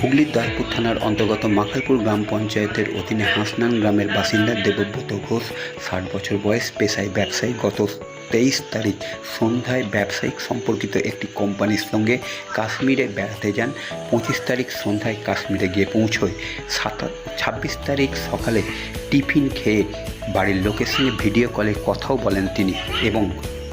হুগলির দাসপুর থানার অন্তর্গত মাখালপুর গ্রাম পঞ্চায়েতের অধীনে হাসনান গ্রামের বাসিন্দা দেবব্রত ঘোষ ষাট বছর বয়স, পেশায় ব্যবসায়ী। গত তেইশ তারিখ সন্ধ্যায় ব্যবসায়িক সম্পর্কিত একটি কোম্পানির সঙ্গে কাশ্মীরে বেড়াতে যান। পঁচিশ তারিখ সন্ধ্যায় কাশ্মীরে গিয়ে পৌঁছয়। সাতা, ছাব্বিশ তারিখ সকালে টিফিন খেয়ে বাড়ির লোকের সঙ্গে ভিডিও কলে কথাও বলেন তিনি এবং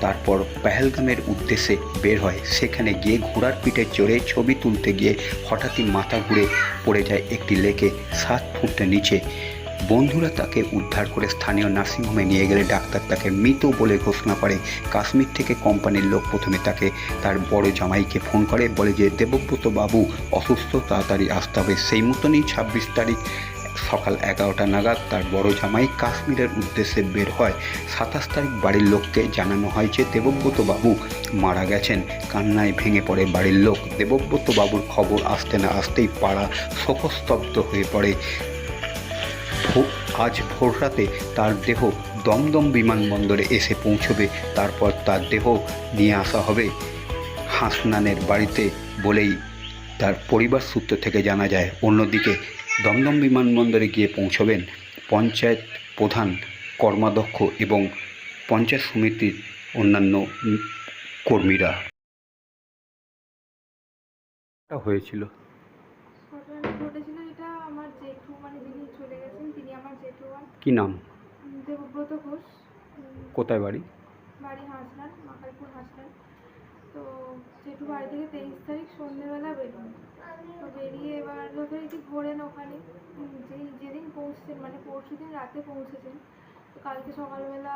তারপর পেহেলগামের উদ্দেশ্যে বের হয়। সেখানে গিয়ে ঘোড়ার পিঠে চড়ে ছবি তুলতে গিয়ে হঠাৎই মাথা ঘুরে পড়ে যায় একটি লেকে সাত ফুট নিচে। বন্ধুরা তাকে উদ্ধার করে স্থানীয় নার্সিংহোমে নিয়ে গেলে ডাক্তার তাকে মৃত বলে ঘোষণা করে। কাশ্মীর থেকে কোম্পানির লোক প্রথমে তাকে তার বড় জামাইকে ফোন করে, বলে যে, দেবব্রত বাবু, অসুস্থ, তাড়াতাড়ি আসতে হবে। সেই মতনই ছাব্বিশ তারিখ সকাল এগারোটা নাগাদ তার বড় জামাই কাশ্মীরের উদ্দেশ্যে বের হয়। সাতাশ তারিখ বাড়ির লোককে জানানো হয় যে দেবব্রত বাবু মারা গেছেন। কান্নায় ভেঙে পড়ে বাড়ির লোক। দেবব্রত বাবুর খবর আসতে না আসতেই পাড়া শোকস্তব্ধ হয়ে পড়ে। আজ ভোররাতে তার দেহ দমদম বিমানবন্দরে এসে পৌঁছবে। তারপর তার দেহ নিয়ে আসা হবে হাসনানের বাড়িতে বলেই তার পরিবার সূত্র থেকে জানা যায়। অন্যদিকে দমদম বিমানবন্দরে গিয়ে পৌঁছবেন পঞ্চায়েত প্রধান কর্মাধ্যক্ষ এবং পঞ্চায়েত সমিতির অন্যান্য কর্মীরা। হয়েছিল। কি নাম? কোথায় বাড়ি? বাড়ি মাকালপুর তো জেঠু বাড়ি থেকে তেইশ তারিখ সন্ধ্যেবেলা বেরোন তো বেরিয়ে এবার যথারীতি ঘোরেন ওখানে যেই যেদিন পৌঁছছেন মানে পরশু দিন রাতে পৌঁছেছেন, তো কালকে সকালবেলা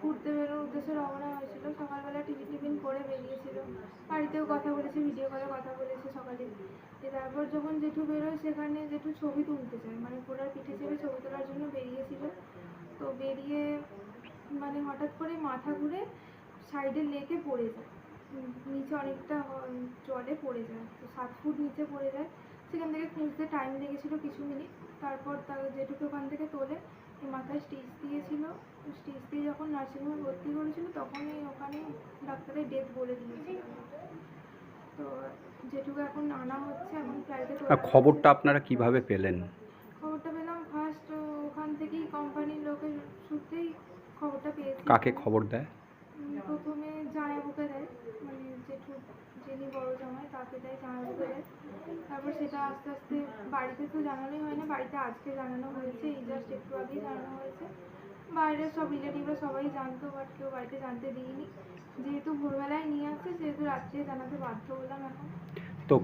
ঘুরতে বেরোনোর উদ্দেশ্যে রওনা হয়েছিল। সকালবেলা টিফিন টিফিন করে বেরিয়েছিল। বাড়িতেও কথা বলেছে ভিডিও কলে কথা বলেছে সকালে। তারপর যখন জেঠু বেরোয়, সেখানে জেঠু ছবি তুলতে চায়। মানে ঘোড়ার পিঠে চেপে ছবি তোলার জন্য বেরিয়েছিল। তো বেরিয়ে মানে হঠাৎ করে মাথা ঘুরে সাইডে লেকে পড়ে যায়। নিচে অনেকটা জলে পড়ে যায়। তো সাত ফুট নিচে পড়ে যায়। সেখান থেকে খুঁজতে টাইম লেগেছিল কিছু মিনিট তারপর তার যেটুকু ওখান থেকে তোলে মাথায় স্টিচ দিয়েছিল। স্টিচ দিয়ে যখন নার্সিংহোমে ভর্তি করেছিল তখনই ওখানে ডাক্তারের ডেথ বলে দিয়েছিল। তো যেটুকু এখন আনা হচ্ছে এখন আর খবরটা আপনারা কীভাবে পেলেন? খবরটা পেলাম ফার্স্ট ওখান থেকেই কোম্পানির লোকের সূত্রেই খবরটা পেয়েছি। কাকে খবর দেয় উম, প্রথমে জামাইবাবুকে দেয় মানে জেঠু যিনি বড় জামাই তাকে দেয় জামাইবাবুকে দেয় তারপর সেটা আস্তে আস্তে বাড়িতে তো জানানোই হয় না বাড়িতে আজকে জানানো হয়েছে এই জাস্ট একটু আগেই জানানো হয়েছে। বাইরের সব রিলেটিভরা সবাই জানতো বাট কেউ বাড়িতে জানতে দিইনি যেহেতু ভোরবেলায় নিয়ে আসছে সেহেতু রাত্রে জানাতে বাধ্য হলাম এখন। তো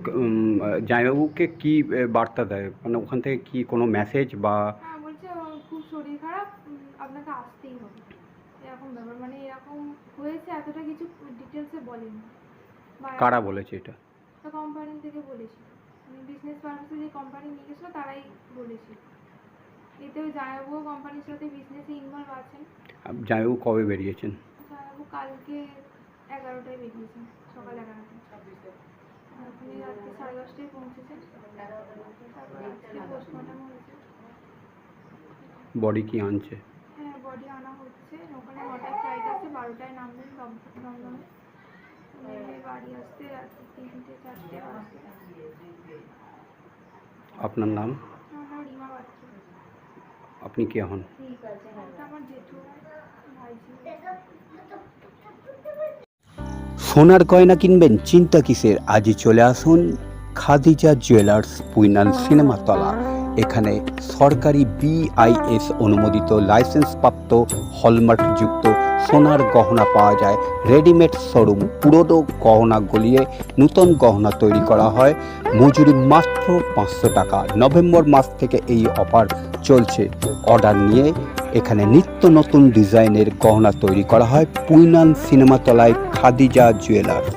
জামাইবাবুকে কি বার্তা দেয়? মানে ওখান থেকে কি কোনো মেসেজ বা হ্যাঁ বলছে খুব শরীর খারাপ আপনাকে আসতেই হবে। এরকম ব্যাপার মানে এরকম হয়েছে এতটা কিছু ডিটেলসে বলেনি। কারা বলেছে এটা? কোম্পানি থেকে বলেছিল। মানে বিজনেস পারপাসে যে কোম্পানি নিয়ে গেছিল তারাই বলেছিল। এতেও জায়াবু কোম্পানির সাথে বিজনেসে ইনভলভ আছেন। জামাইবাবু কবে বেরিয়েছেন? জায়াবু কালকে এগারোটায় বেরিয়েছেন সকাল এগারোটায়। ওখানে রাত্রি সাড়ে দশটায় পৌঁছেছেন। তারপর আজকে পোস্টমর্টম হয়েছে। বডি কি আনছে? হ্যাঁ বডি আনা হচ্ছে। ওখানে নটায় ফ্লাইট আছে বারোটায় নামবেন দমদমে। বাড়ি আসতে রাত্রি তিনটে চারটে আপনার নাম? আমার রিমা পাত্র আপনি কে হন? আমার জেঠু ভাইজি। সোনার গয়না কিনবেন চিন্তা কিসের? আজই চলে আসুন খাদিজা জুয়েলার্স পুইনাল সিনেমাতলা। এখানে সরকারি বিআইএস অনুমোদিত লাইসেন্সপ্রাপ্ত হলমার্কযুক্ত সোনার গহনা পাওয়া যায়। রেডিমেড শোরুম পুরনো গহনা গলিয়ে নতুন গহনা তৈরি করা হয়। মজুরি মাত্র পাঁচশো টাকা। নভেম্বর মাস থেকে এই অফার চলছে। অর্ডার নিয়ে এখানে নিত্য নতুন ডিজাইনের গহনা তৈরি করা হয়। পুইনান সিনেমাতলায় খাদিজা জুয়েলার্স